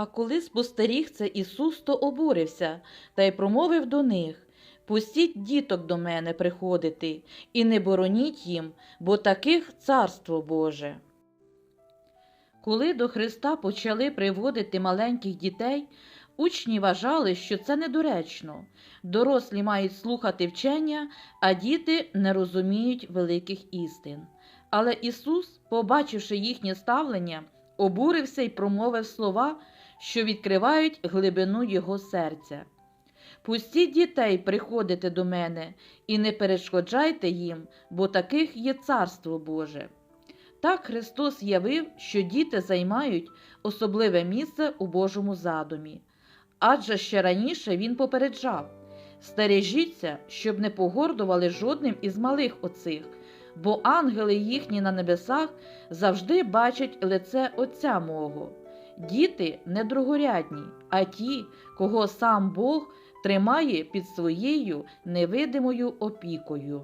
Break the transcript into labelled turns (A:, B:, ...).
A: А коли спостеріг це Ісус, то обурився та й промовив до них Пустіть діток до мене приходити, і не бороніть їм, бо таких царство Боже. Коли до Христа почали приводити маленьких дітей, учні вважали, що це недоречно. Дорослі мають слухати вчення, а діти не розуміють великих істин. Але Ісус, побачивши їхнє ставлення, обурився й промовив слова, що відкривають глибину Його серця. Пустіть дітей приходити до мене і не перешкоджайте їм, бо таких є Царство Боже. Так Христос явив, що діти займають особливе місце у Божому задумі. Адже ще раніше Він попереджав стережіться, щоб не погордували жодним із малих оцих, бо ангели їхні на небесах завжди бачать лице Отця мого. Діти не другорядні, а ті, кого сам Бог тримає під своєю невидимою опікою.